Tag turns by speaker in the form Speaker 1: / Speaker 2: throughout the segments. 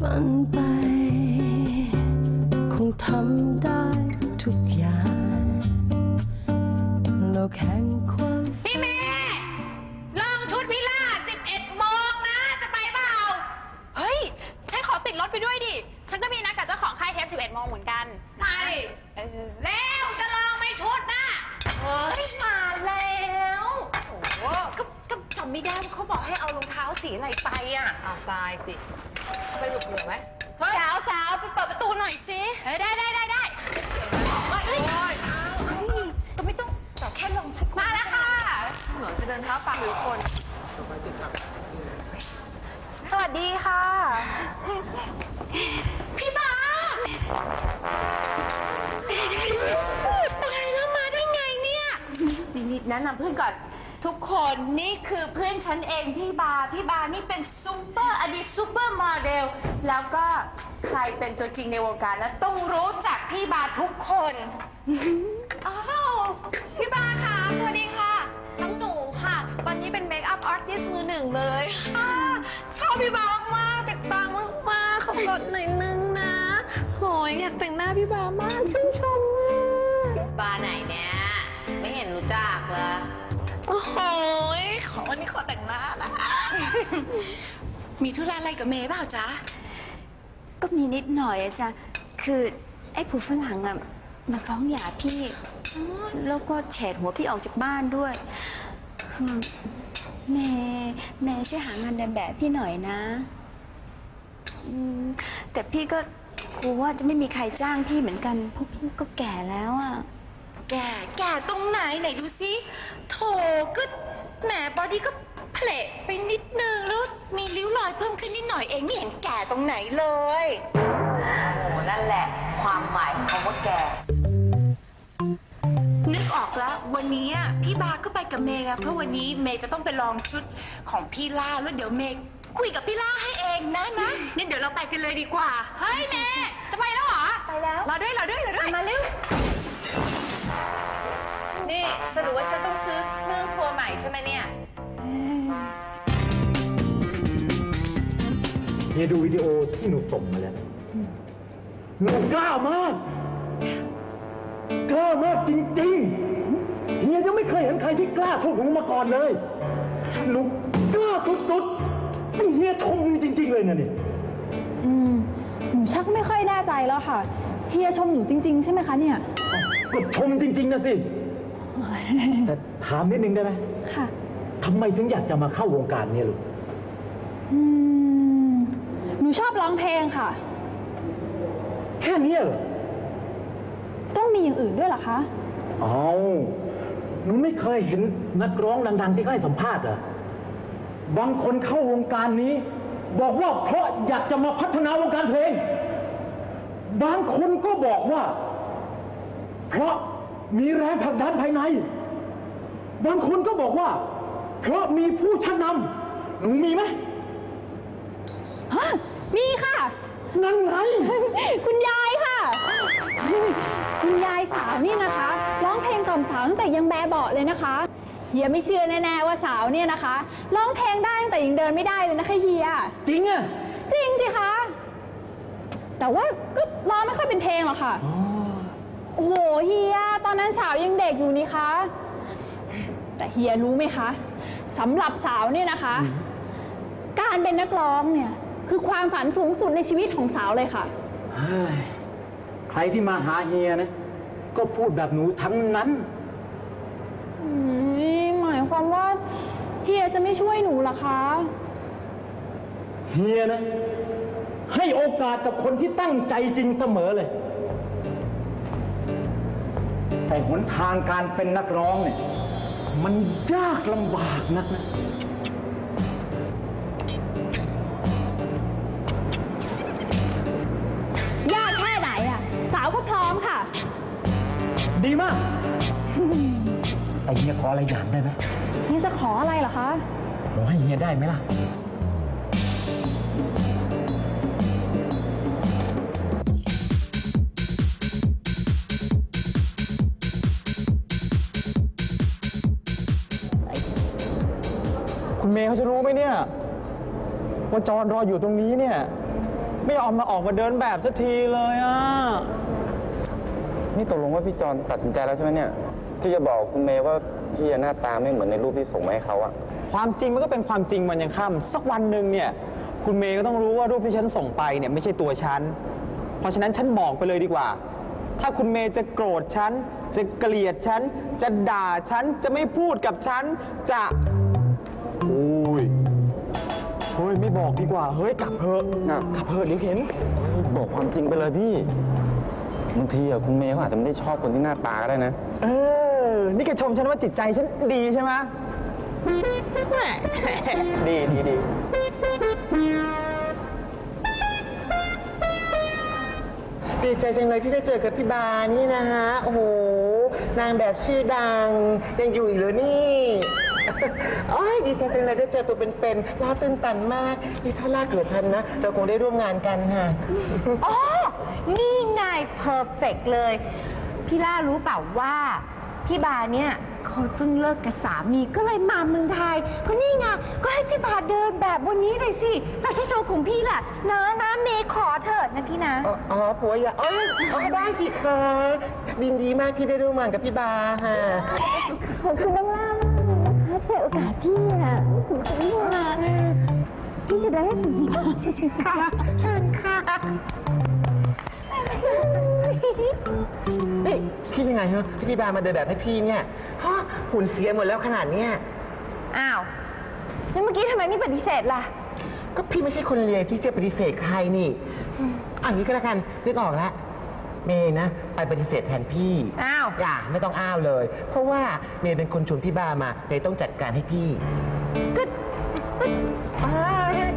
Speaker 1: ฝันไป คงทำได้ทุกอย่างโลกแห่งความ
Speaker 2: พี่เมย์ลองชุดพิล่า11โมงนะ จะไปเปล่า
Speaker 3: เฮ้ย ฉันขอติดรถไปด้วยดิ ฉันก็มีนัดกับเจ้าของค่ายเทป11โมงเหมือนกัน
Speaker 2: มาดิ
Speaker 3: เออ
Speaker 2: แล้วจะล ไม่
Speaker 4: ได้เขาบอกให้เอารองเท้าสีอะไรไปอะ
Speaker 2: อ้าวตายสิไปหลุหลุดไหม
Speaker 4: สาวสาวไปเปิดประตูหน่อยสิ
Speaker 3: เฮ้ยได้ได้ได้ได้
Speaker 2: โอ้ย
Speaker 4: ก็ไม่ต้องแต่แค่ลองชุด
Speaker 3: มาแล้วค่ะ
Speaker 2: เหมือนจะเดินเท้าเปล่าหรือคน
Speaker 3: สวัสดีค่ะ
Speaker 4: พี่บาตายแล้วมาได้ไงเนี่ยดีนี่แนะนำเพื่อนก่อน ทุกคนนี่คือเพื่อนฉันเองพี่บาพี่บานี่เป็นซูเปอร์อดีตซูเปอร์โมเดลแล้วก็ใครเป็นตัวจริงในวงการแล้วต้องรู้จักพี่บาทุกคน
Speaker 3: อ้าวพี่บาค่ะ สวัสดีค่ะน้องหนูค่ะวันนี้เป็นเมคอัพอาร์ติสมือหนึ่งเลยค่ะ ชอบพี่บามากๆติดตามมากๆขอบกดหน่อยนึงนะโหยอยากแต่งหน้าพี่บามากชื่นชมมาก
Speaker 2: บาร์ไหนเนี่ยไม่เห็นรู้จักเลย
Speaker 3: โอ้โหยขอวันนี้ขอแต่งหน้านะ
Speaker 4: มีธุระอะไรกับเมย์เปล่าจ๊ะ
Speaker 5: ก็มีนิดหน่อยอะจ้ะคือไอ้ผู้ฝรั่งอะมาฟ้องหย่าพี่ แล้วก็แฉดหัวพี่ออกจากบ้านด้วยคือแม่แม่ช่วยหางานเดินแบบพี่หน่อยนะอืมแต่พี่ก็กลัวว่าจะไม่มีใครจ้างพี่เหมือนกันเพราะพี่ก็แก่แล้วอะ
Speaker 4: แก่แก่ตรงไหนไหนดูสิโถก็แหมบอดี้ก็เพลทไปนิดนึงแล้วมีริ้วรอยเพิ่มขึ้นนิดหน่อยเองไม่เห็นแก่ตรงไหนเลย
Speaker 2: โอ้นั่นแหละ ความหมายของคำว่าแก่
Speaker 4: นึกออกแล้ววันนี้อะพี่บาก็ไปกับเมย์อะเพราะวันนี้เมย์จะต้องไปลองชุดของพี่ล่าแล้วเดี๋ยวเมย์คุยกับพี่ล่าให้เองนะนะนี่เดี๋ยวเราไปกันเลยดีกว่า
Speaker 3: เฮ้ยเมย์จะไปแล้วเหรอ
Speaker 4: ไปแล้ว
Speaker 3: รอด้วยรอด้วยรอด้วย
Speaker 4: มาเร็ว นี่สรุปว่าฉันต้องซื้อเครื่องครัวใหม่ใช่ไหมเนี่ย
Speaker 6: เฮียดูวิดีโอที่หนูส่งมาแล้ว หนูกล้ามาก กล้ามากจริงๆ เฮียยังไม่เคยเห็นใครที่กล้าเท่าหนูมาก่อนเลย หนูกล้าสุดๆนี่เฮียชมจริง ๆ เลยนะนี่
Speaker 7: อืมหนูชักไม่ค่อยแน่ใจแล้วค่ะ เฮียชมหนูจริง ๆ ใช่ไหมคะเนี่ย
Speaker 6: ก็ชมจริง ๆนะสิ แต่ถามนิดนึงได้ไหม
Speaker 7: ค่ะ
Speaker 6: ทำไมถึงอยากจะมาเข้าวงการเนี่ยลูก
Speaker 7: อืมหนูชอบร้องเพลงค่ะ
Speaker 6: แค่เนี้ยเหรอ
Speaker 7: ต้องมีอย่างอื่นด้วยเหรอคะ
Speaker 6: เอาหนูไม่เคยเห็นนักร้องดัง ๆ ที่เขาให้สัมภาษณ์เหรอบางคนเข้าวงการนี้ บอกว่าเพราะอยากจะมาพัฒนาวงการเพลง บางคนก็บอกว่า เพราะ มีแรงผลักดันภายใน บางคนก็บอกว่า เพราะมีผู้ชักนำหนูมีไหม
Speaker 7: ฮะมีค่ะ
Speaker 6: นั่นไง
Speaker 7: คุณยายค่ะ คุณยายสาวนี่นะคะร้องเพลงกล่อมสาวตั้งแต่ยังแบเบาะเลยนะคะเฮียไม่เชื่อแน่ๆว่าสาวเนี่ยนะคะร้องเพลงได้ตั้งแต่ยังเดินไม่ได้เลยนะคะเฮีย
Speaker 6: จริงอะ
Speaker 7: จริงสิคะแต่ว่าก็ร้องไม่ค่อยเป็นเพลงหรอกค่ะ โอ้โหเฮีย ตอนนั้นสาวยังเด็กอยู่นี่คะ แต่เฮียรู้ไหมคะสำหรับสาวเนี่ยนะคะ การเป็นนักร้องเนี่ย คือความฝันสูงสุดในชีวิตของสาวเลยค่ะ
Speaker 6: เฮ้ยใครที่มาหาเฮียนะ ก็พูดแบบหนูทั้งนั้น
Speaker 7: อืมหมายความว่าเฮียจะไม่ช่วยหนูเหรอคะ
Speaker 6: เฮียนะ ให้โอกาสกับคนที่ตั้งใจจริงเสมอเลย แต่หนทางการเป็นนักร้องเนี่ย มันยากลำบากนักนะ
Speaker 7: ยากแค่ไหนอะสาวก็พร้อมค่ะ
Speaker 6: ดีมาก แต่เฮียขออะไรอย่างได้ไหม
Speaker 7: นี่จะขออะไรเหรอคะ
Speaker 6: ขอให้เฮียได้ไหมล่ะ
Speaker 8: คุณเมย์เขาจะรู้ไหมเนี่ย ว่าจอนรออยู่ตรงนี้เนี่ย ไม่ยอมมาออกมาเดินแบบสักทีเลยอะ
Speaker 9: นี่ตกลงว่าพี่จอนตัดสินใจแล้วใช่ไหมเนี่ย ที่จะบอกคุณเมย์ว่าพี่หน้าตาไม่เหมือนในรูปที่ส่งมาให้เขาอะ
Speaker 8: ความจริงมันก็เป็นความจริงวันยังค่ำสักวันหนึ่งเนี่ย คุณเมย์ก็ต้องรู้ว่ารูปที่ฉันส่งไปเนี่ยไม่ใช่ตัวฉัน เพราะฉะนั้นฉันบอกไปเลยดีกว่า ถ้าคุณเมย์จะโกรธฉัน จะเกลียดฉัน จะด่าฉัน จะไม่พูดกับฉัน จะ บอกดีกว่า เฮ้ย กลับเถอะกลับเถอะเดี๋ยวเห็น
Speaker 9: บอกความจริงไปเลยพี่บางทีอะคุณเมย์เขาอาจจะไม่ได้ชอบคนที่หน้าตาก็ได้นะ
Speaker 8: เออ นี่แกชมฉันว่าจิตใจฉันดีใช่ไหมแหม่ดีดีดี
Speaker 10: ดีใจจังเลยที่ได้เจอกับพี่บานี่นะฮะ โอ้โห นางแบบชื่อดัง ยังอยู่อีกเหรอนี่ โอ้ยดีใจจังเลยได้เจอตัวเป็นๆลาตื่นตันมากนี่ถ้าลาเกิดทันนะ เราคงได้ร่วมงานกันค่ะ
Speaker 4: อ๋อ นี่ไงเพอร์เฟกเลย พี่ล่ารู้เปล่าว่า พี่บาเนี่ยเขาเพิ่งเลิกกับสามีก็เลยมาเมืองไทย ก็นี่ไง ก็ให้พี่บาเดินแบบวันนี้เลยสิแฟชั่นโชว์ของพี่ล่ะนะนะเมย์ขอเถอะนะพี่นะ
Speaker 10: อ๋ออ๋อผัวอย่าเอ้ยเอาได้สิคะดินดีมากที่ได้ร่วมงานกับพี่บาค่ะ
Speaker 11: ขอบคุณน้องล่าม ให้โอกาสพี่อะขอบคุณมากพี่จะได้ให้สุดที่
Speaker 10: ค่ะเชิญค่ะนี่คิดยังไงฮะที่พี่บามาเดินแบบให้พี่เนี่ยฮะหุ่นเสียหมดแล้วขนาดเนี้ย
Speaker 4: อ้าวแล้วเมื่อกี้ทำไมไม่ปฏิเสธล่ะ
Speaker 10: ก็พี่ไม่ใช่คนเลวที่จะปฏิเสธใครนี่เอันนี้ก็แล้วกันนึกออกแล้ว เมย์นะ ไปปฏิเสธแทนพี่
Speaker 4: อ้าว
Speaker 10: อย่าไม่ต้องอ้าวเลย เพราะว่าเมย์เป็นคนชวนพี่บามาเมย์ต้องจัดการให้พี่
Speaker 4: ก็
Speaker 10: อ่า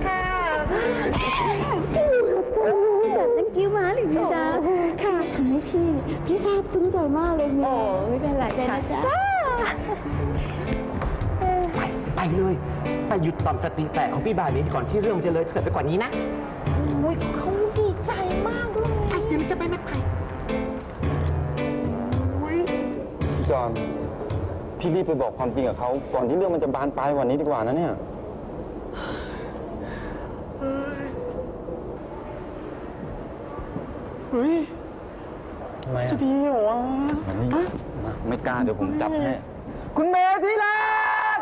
Speaker 10: ค่ะ
Speaker 11: จัด thank you มาหรือพี่จ๊ะค่ะทำให้พี่ พี่ซาบซึ้งใจมากเลยเมย์ไม่เป็นไรใจนะจ๊ะ
Speaker 10: ไปเลย ไปหยุดต่อมสติแตกของพี่บานี้ก่อนที่เรื่องมันจะเลยเถิดไปกว่านี้นะ
Speaker 4: อุ้ยเขาดีใจมากเลย
Speaker 10: ไปเดี๋ยวจะไปไม่ไป
Speaker 9: พี่จอนพี่รีบไปบอกความจริงกับเขาก่อนที่เรื่องมันจะบานปลายกวันนี้ดีกว่านะเนี่ย
Speaker 8: เฮ้ย
Speaker 9: ทำไม
Speaker 8: จะดีเหรอวะ
Speaker 9: มันนี่มาไม่กล้าเดี๋ยวผมจับให้
Speaker 8: คุณเมย์ที่รัก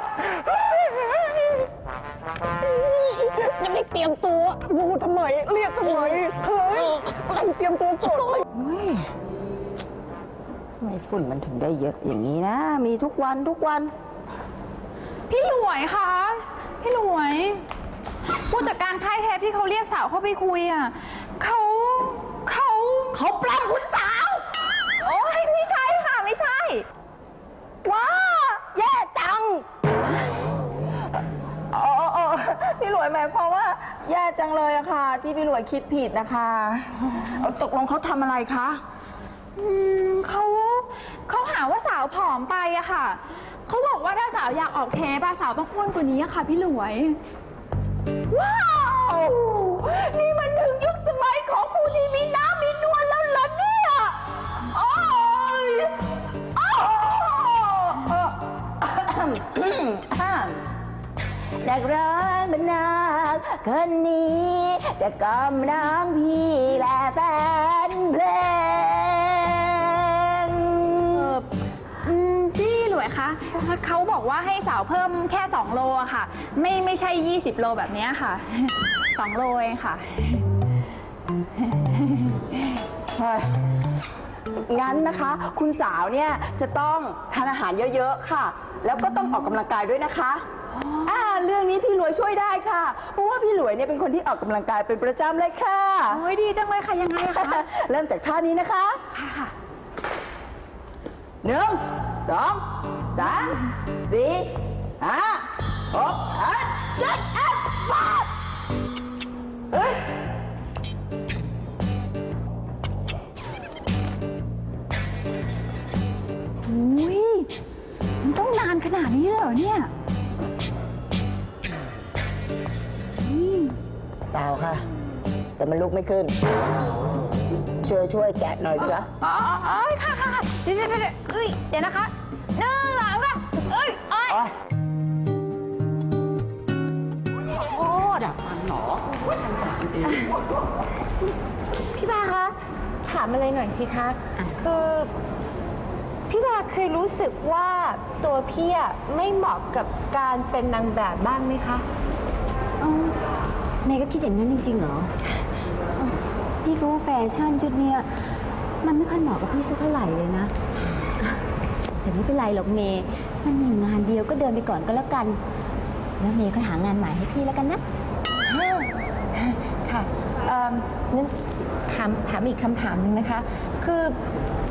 Speaker 8: ยังไม่เตรียมตัววูทำไม เรียกทำไม เฮ้ยต้องเตรียมตัวก่อน
Speaker 11: ทำไมฝุ่นมันถึงได้เยอะอย่างนี้นะ มีทุกวันทุกวัน
Speaker 7: พี่หลวยคะ พี่หลวย ผู้จัดการค่ายเทปที่เขาเรียกสาวเข้าไปคุยอะเขาเขาเขาปล้ำคุณสาว โอ้ยไม่ใช่ค่ะไม่ใช่
Speaker 11: ว้าแย่จัง อ๋ออ๋อพี่หลวยหมายความว่าแย่จังเลยอะค่ะ ที่พี่หลวยคิดผิดนะคะเอาตกลงเขาทำอะไรคะ
Speaker 7: อืมเขาเขาหา ว่าสาวผอมไปอะค่ะ เขาบอกว่าถ้าสาวอยากออกเทปอะสาวต้องอ้วนกว่านี้อะค่ะพี่หลวย
Speaker 11: ว้าว นี่มันถึงยุคสมัยของผู้ที่มีน้ำมีนวลแล้วเหรอเนี่ยโอ้ยโอ้นักร้องบรรณาคนนี้ จะกำลังพี่และแฟนเพลง
Speaker 7: บอกว่าให้สาวเพิ่มแค่ 2 โลอะค่ะ ไม่ไม่ใช่ 20 โลแบบเนี้ยค่ะ 2 โลเองค่ะ
Speaker 11: เฮ้ยงั้นนะคะ คุณสาวเนี่ยจะต้องทานอาหารเยอะๆค่ะ แล้วก็ต้องออกกำลังกายด้วยนะคะอ่าเรื่องนี้พี่หลวยช่วยได้ค่ะ เพราะว่าพี่หลวยเนี่ยเป็นคนที่ออกกำลังกายเป็นประจำเลยค่ะ
Speaker 7: โอ้ยดีจังเลยค่ะยังไงอะคะ
Speaker 11: เริ่มจากท่านี้นะคะ
Speaker 7: ค่ะ
Speaker 11: หนึ่งสองสามสี่ห้าหกเจ็ดแปดเก้าเฮ้ย
Speaker 7: อุ้ยมันต้องนานขนาดนี้เลยเหรอเนี่ย
Speaker 10: เปล่าค่ะ แต่มันลุกไม่ขึ้น ช่วยช่วยแกะหน่อยสิคะ
Speaker 7: อ๋ออ๋อค่ะค่ะค่ะเดี๋ยวเดี๋ยวเดี๋ยวเอ้ยเดี๋ยวนะคะหนึ่งสองสามเอ้ยเอ้ย
Speaker 10: โอ้ดับฟันหรอ
Speaker 4: พี่บาคะถามอะไรหน่อยสิคะคือพี่บาเคยรู้สึกว่าตัวพี่อะไม่เหมาะกับการเป็นนางแบบบ้างไหมคะ
Speaker 5: เมย์ก็คิดอย่างนั้นจริงๆเหรอ พี่ก็ว่าแฟชั่นชุดเนี้ยมันไม่ค่อยเหมาะกับพี่สักเท่าไหร่เลยนะแต่ไม่เป็นไรหรอกเมย์มันมีอยู่งานเดียวก็เดินไปก่อนก็แล้วกัน แล้วเมย์ก็หางานใหม่ให้พี่แล้วกันนะ
Speaker 4: ค่ะเอิ่มงั้นถามถามอีกคำถามหนึ่งนะคะ คือ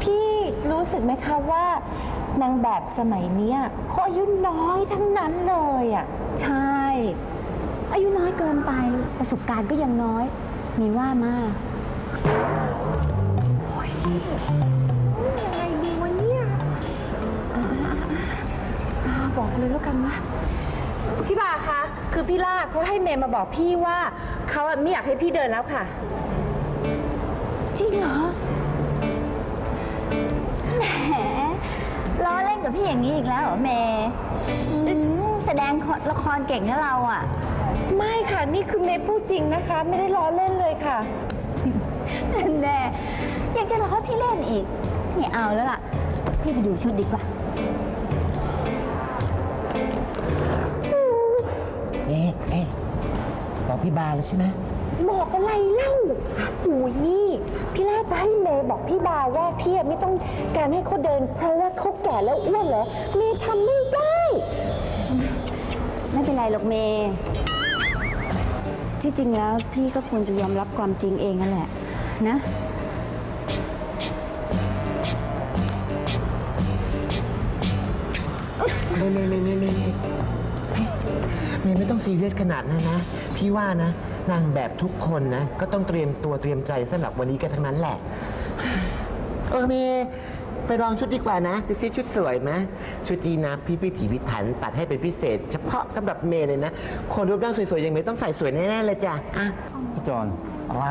Speaker 4: พี่รู้สึกไหมคะว่านางแบบสมัยเนี้ยเขาอายุน้อยทั้งนั้นเลยอะ
Speaker 5: ใช่ อายุน้อยเกินไปประสบการณ์ก็ยังน้อย มีว่ามา
Speaker 4: ยังไงดีวะเนี่ยอ่าอ่าบอกเลยแล้วกันว่าพี่บาคะ คือพี่ล่าเขาให้เมย์มาบอกพี่ว่าเขาอะไม่อยากให้พี่เดินแล้วค่ะ
Speaker 5: จริงเหรอ แหมล้อเล่นกับพี่อย่างนี้อีกแล้วเหรอเมย์อืมแสดงละครเก่งนะเราอะ
Speaker 4: ไม่ค่ะ นี่คือเมย์พูดจริงนะคะ ไม่ได้ล้อเล่นเลยค่ะ
Speaker 5: แน่อยากจะล้อพี่เล่นอีกไม่เอาแล้วล่ะ พี่ไปดูชุดดีกว่า
Speaker 10: เอ๊ะเอ๊ะบอกพี่บาแล้วใช่ไหม
Speaker 4: บอกอะไรเล่าอุ้ยนี่ พี่ล่าจะให้เมย์บอกพี่บาว่าพี่อะไม่ต้องการให้เขาเดิน เพราะว่าเขาแก่แล้วอ้วนเหรอเมย์ทำไม่ได้
Speaker 5: ไม่เป็นไรหรอกเมย์ที่จริงแล้วพี่ก็ควรจะยอมรับความจริงเองนั่นแหละ นะ
Speaker 10: เมย์เมย์เมย์เมย์เมย์เมย์เฮ้ยเมย์ไม่ต้องซีเรียสขนาดนั้นนะ พี่ว่านะ นางแบบทุกคนนะ ก็ต้องเตรียมตัวเตรียมใจสำหรับวันนี้กันทั้งนั้นแหละ เออเมย์ไปลองชุดดีกว่านะดูซิชุดสวยไหมชุดนี้นะ พี่พิถีพิถันตัดให้เป็นพิเศษ เฉพาะสำหรับเมย์เลยนะ คนรูปร่างสวยๆอย่างเมย์ต้องใส่สวยแน่ๆเลยจ้ะอะ
Speaker 9: พี่จอน
Speaker 8: อะไร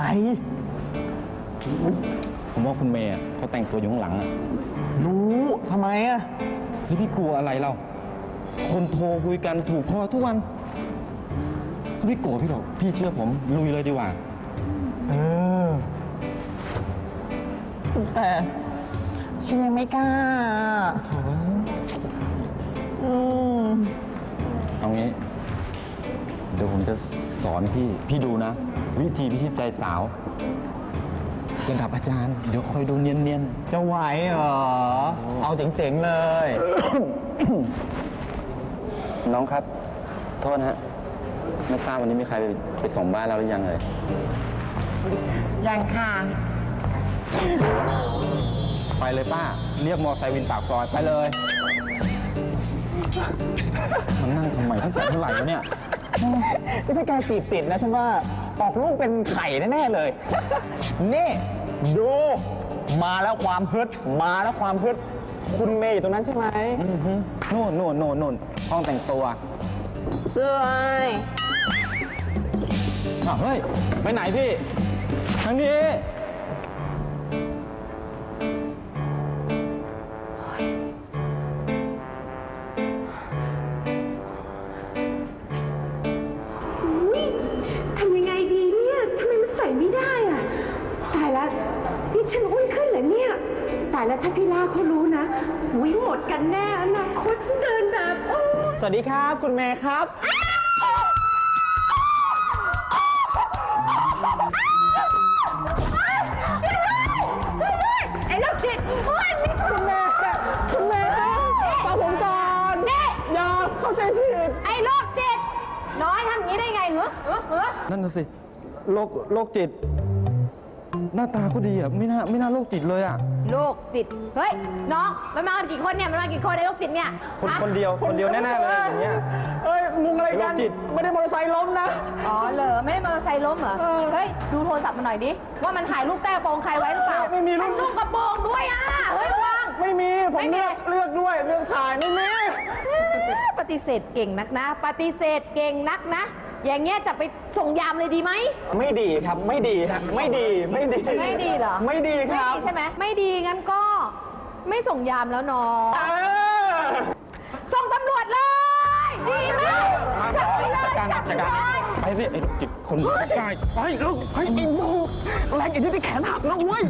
Speaker 9: ผมว่าคุณเมย์อะเขาแต่งตัวอยู่ข้างหลังอะ
Speaker 8: รู้ทำไมอะ
Speaker 9: แล้วพี่กลัวอะไรเรา คนโทรคุยกันถูกคอทุกวันพี่โกรธพี่หรอกพี่เชื่อผมลุยเลยดีกว่า
Speaker 8: เออ แต่ฉันยังไม่กล้าอืม
Speaker 9: เอางี้ เดี๋ยวผมจะสอนพี่ พี่ดูนะ วิธีพิชิตใจสาว ระดับอาจารย์ เดี๋ยวคอยดูเนียน
Speaker 8: จะไหวเหรอ เอาเจ๋งๆเลย
Speaker 9: ๆน้องครับ โทษนะฮะ ไม่ทราบวันนี้มีใครไปไปส่งบ้านเราหรือยังเลย
Speaker 10: ยังค่ะ
Speaker 9: ไปเลยป้า เรียกมอไซค์วินปากซอยไปเลย มันนั่งทำไมตั้งแต่เมื่อไหร่แล้วเนี่ย
Speaker 8: นี่ถ้าแกจีบติดนะฉันว่า ออกลูกเป็นไข่แน่ๆเลย นี่ดูมาแล้วความฮึดมาแล้วความฮึดคุณเมย์อยู่ตรงนั้นใช่ไหม
Speaker 9: นู่นนู่นนู่นนู่นห้องแต่งตัว
Speaker 10: สวย
Speaker 9: อ้าวเฮ้ย ไปไหนพี่ทางนี้า
Speaker 4: ยแล้วถ้าพี่ล่าเขารู้นะหุยหมดกันแน่อนาคตฉันเดินแบบโอ้
Speaker 8: สวัสดีครับ คุณเมย์ครับ
Speaker 4: ไอ้โรคจิตเฮ้ยนี่คุณแม่คุณแม่
Speaker 8: ฟังผมก่อนอย่าเข้าใจผิด
Speaker 4: ไอ้โรคจิตน้อยทำอย่างนี้ได้ไงเหรอเหรอเหรอ
Speaker 9: นั่นน่ะสิโรคโรคจิต หน้าตาก็ดีอะไม่น่าไม่น่าโรคจิตเลยอะ
Speaker 4: โรคจิต เฮ้ย น้อง มันมากันกี่คนเนี่ย มันมากี่คนไอ้โรคจิตเนี่ย
Speaker 9: คน
Speaker 4: ฮะ
Speaker 9: คนเดียวคนเดียวแน่ๆเลยอย่างเงี้ย
Speaker 8: เอ้ยมุงอะไรกัน
Speaker 9: โรคจิต
Speaker 8: ไม่ได้มอเตอร์ไซค์ล้มนะ
Speaker 4: อ๋อ เหรอ ไม่ได้มอเตอร์ไซค์ล้มเหรอเฮ้ย ดูโทรศัพท์มาหน่อยดิ ว่ามันถ่ายรูปแต้โปรงใครไว้หรือเปล่า
Speaker 8: ไม่มีรูป
Speaker 4: นรูปกระโปรงด้วยอะ เฮ้ยวาง
Speaker 8: ไม่มี ผม
Speaker 4: ไม่มี
Speaker 8: เลือกเลือกด้วยเลือกถ่ายไม่มี
Speaker 4: ปฏิเสธเก่งนักนะ ปฏิเสธเก่งนักนะ อย่างเงี้ยจะไปส่งยามเลยดีไหม
Speaker 8: ไม่ดีครับไม่ดีครับไม่ดีไม่ดี
Speaker 4: ไม่ดีเหรอ
Speaker 8: ไม่ดีค
Speaker 4: ไม่
Speaker 8: รับ
Speaker 4: ดีใช่ไหมไม่ดีงั้นก็ไม่ส่งยามแล้วน้อง
Speaker 8: เออ
Speaker 4: ส่งตำรวจเลย ดีไหมจับไปเลย
Speaker 9: จัดการ
Speaker 4: จับ
Speaker 9: จัด
Speaker 4: ไป
Speaker 9: การ
Speaker 4: เลย
Speaker 9: ไปสิไอ้โรคจิตคนใกล้ไปลูกไปไอ้โมเออ
Speaker 8: อันนี้ได้แขนหักนะเว้ย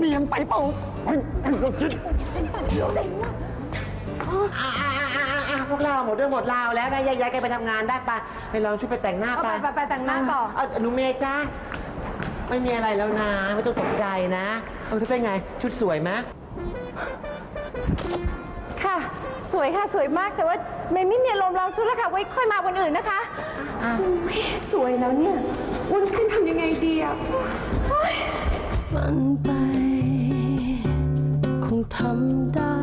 Speaker 8: เนียนไปเปล่า
Speaker 10: อ่าอ่าอ่าอ่าอ่า พวกเราหมดเรื่องหมดราวแล้วนะแยกย้ายกันไปทำงานได้ปะไปลองชุดไปแต่งหน้า
Speaker 4: เอา
Speaker 10: ไป
Speaker 4: ไปไปไปแต่งหน้าต่อ
Speaker 10: เอาหนูเมย์จ้าไม่มีอะไรแล้วนะ ไม่ต้องตกใจนะเออถ้าเป็นไงชุดสวยไหม
Speaker 4: ค่ะ สวยค่ะสวยมากแต่ว่าเมย์ไม่มีอารมณ์ลองชุดแล้วค่ะ ไว้ค่อยมาวันอื่นนะคะอุ๊ยสวยแล้วเนี่ยอ้วนขึ้นทำยังไงดีอะ
Speaker 1: ฝันไป คงทำได้